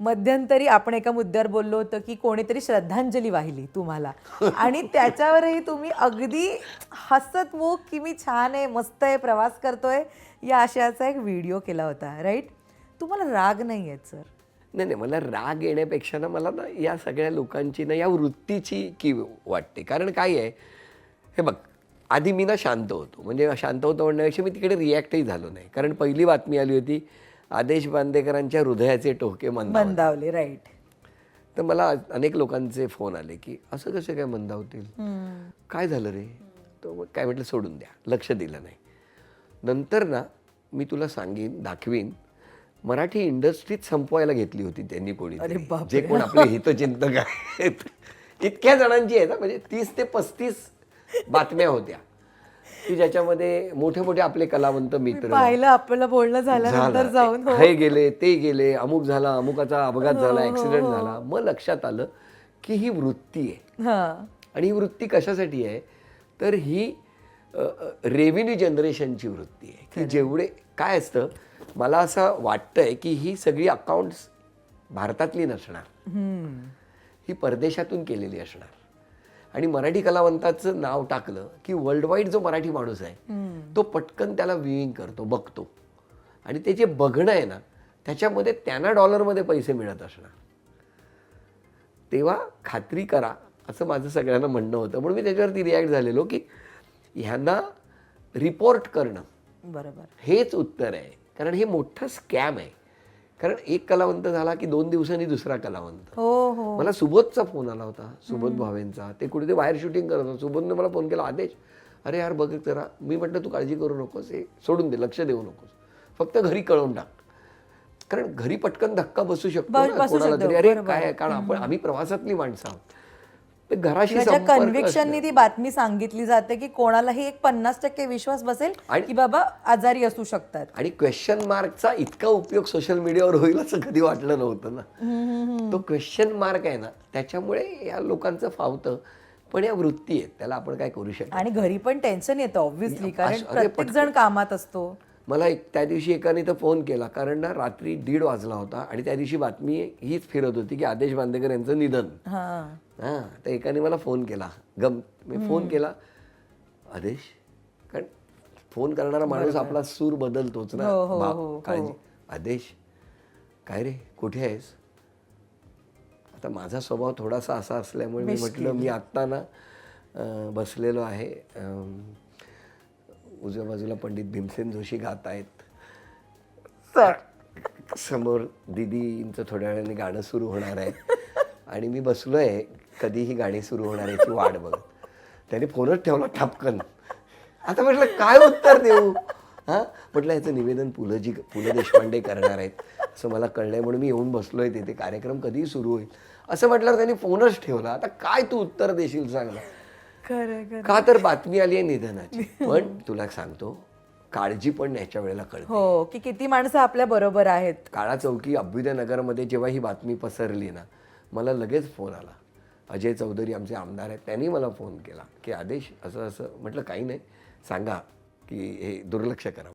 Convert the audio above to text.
मध्यंतरी आपण एका मुद्द्यावर बोललो होतो की कोणीतरी श्रद्धांजली वाहिली तुम्हाला. आणि त्याच्यावरही तुम्ही अगदी हसतमुख की मी छान आहे मस्त आहे प्रवास करतोय या आशयाचा एक व्हिडिओ केला होता राईट तुम्हाला राग नाही आहेत सर नाही नाही मला राग येण्यापेक्षा ना मला ना या सगळ्या लोकांची ना या वृत्तीची की वाटते. कारण काय आहे हे बघ आधी मी ना शांत होतो. म्हणजे शांत होतो म्हणण्यापेक्षा मी तिकडे रिॲक्टही झालो नाही. कारण पहिली बातमी आली होती आदेश बांदेकरांच्या हृदयाचे टोके मंदावले. मंदावले राईट तर मला अनेक लोकांचे फोन आले की असं कसं काय मंदावतील? काय झालं रे? मग काय म्हटलं सोडून द्या लक्ष दिलं नाही. नंतर ना मी तुला सांगेन दाखवीन मराठी इंडस्ट्रीत संपवायला घेतली होती त्यांनी कोणी अरे बापरे. जे कोण आपले हितचिंतक आहेत. इतक्या जणांची आहे ना म्हणजे तीस ते पस्तीस बातम्या होत्या. की ज्याच्यामध्ये मोठे मोठे आपले कलावंत मित्र. पाहिलं आपल्याला बोलणं झाल्यानंतर झालं. जाऊन हो. हे गेले ते गेले अमुक झाला अमुकाचा अपघात झाला ऍक्सिडेंट झाला. मग लक्षात आलं की ही वृत्ती आहे. हा. आणि ही वृत्ती कशासाठी आहे? तर ही रेव्हेन्यू जनरेशनची वृत्ती आहे. की जेवढे काय असतं? मला असं वाटतंय की ही सगळी अकाउंट्स भारतातली नसणार. ही परदेशातून केलेली असणार. आणि मराठी कलावंताचं नाव टाकलं की वर्ल्ड वाईड जो मराठी माणूस आहे तो पटकन त्याला व्ह्यूइंग करतो बघतो. आणि ते जे बघणं आहे ना त्याच्यामध्ये त्यांना डॉलरमध्ये पैसे मिळत असणार. तेव्हा खात्री करा असं माझं सगळ्यांना म्हणणं होतं. म्हणून मी त्याच्यावरती रिॲक्ट झालेलो की ह्यांना रिपोर्ट करणं बरोबर. हेच उत्तर आहे. कारण हे मोठं स्कॅम आहे. कारण एक कलावंत झाला की दोन दिवसांनी दुसरा कलावंत. हो हो. मला सुबोधचा फोन आला होता सुबोध भावेंचा. ते कुठे ते बाहेर शूटिंग करत होते. सुबोधने मला फोन केला आदेश अरे यार बघ जरा मी म्हटलं तू काळजी करू नकोस हे सोडून दे लक्ष देऊ नकोस. फक्त घरी कळवून टाक. कारण घरी पटकन धक्का बसू शकतो कोणाला तरी. अरे. काय? कारण आपण आम्ही प्रवासातली माणसं आहोत. ते घराशी संपर्क कन्व्हिक्शननी ती बातमी सांगितली जाते की कोणालाही एक पन्नास टक्के विश्वास बसेल आणि- की बाबा आजारी असू शकतात. आणि क्वेश्चन मार्कचा इतका उपयोग सोशल मीडियावर होईल असं कधी वाटलं नव्हतं ना. तो क्वेश्चन मार्क आहे ना त्याच्यामुळे या लोकांचं फावतं पण या वृत्ती आहेत त्याला आपण काय करू शकतो आणि घरी पण टेन्शन येतं ऑब्व्हियसली कारण प्रत्येक जण कामात असतो. मला एक त्या दिवशी एकाने तर फोन केला कारण ना रात्री दीड वाजला होता आणि त्या दिवशी बातमी हीच फिरत होती की आदेश बांदेकर यांचं निधन. हा. हां तर एकाने मला फोन केला गम मी फोन केला आदेश कारण फोन करणारा माणूस आपला सूर बदलतोच ना हो, हो, हो. काळजी. आदेश काय रे कुठे आहेस? आता माझा स्वभाव थोडासा असा असल्यामुळे मी म्हटलं मी आत्ता ना बसलेलो आहे उजव्या बाजूला पंडित भीमसेन जोशी गात आहेत. समोर दिदींचं थोड्या वेळाने गाणं सुरू होणार आहे. आणि मी बसलोय कधी ही गाणी सुरू होणार याची वाट बघत. त्याने फोनच ठेवला ठपकन. आता म्हटलं काय उत्तर देऊ? हा? म्हटलं याचं निवेदन पुलंजी पु ल देशपांडे करणार आहेत. असं मला कळलंय म्हणून मी येऊन बसलोय तिथे. कार्यक्रम कधी सुरू होईल. असं म्हटल्यावर त्यांनी फोनच ठेवला. आता काय तू उत्तर देशील सांग ना. खरं का तर बातमी आली आहे निधनाची. पण तुला सांगतो काळजी पण याच्या वेळेला कळते. हो की किती माणसं आपल्या बरोबर आहेत. काळा चौकी अभ्युदय नगरमध्ये जेव्हा ही बातमी पसरली ना मला लगेच फोन आला. अजय चौधरी आमचे आमदार आहेत त्यांनी मला फोन केला की आदेश असं असं म्हटलं काही नाही सांगा की हे दुर्लक्ष करा.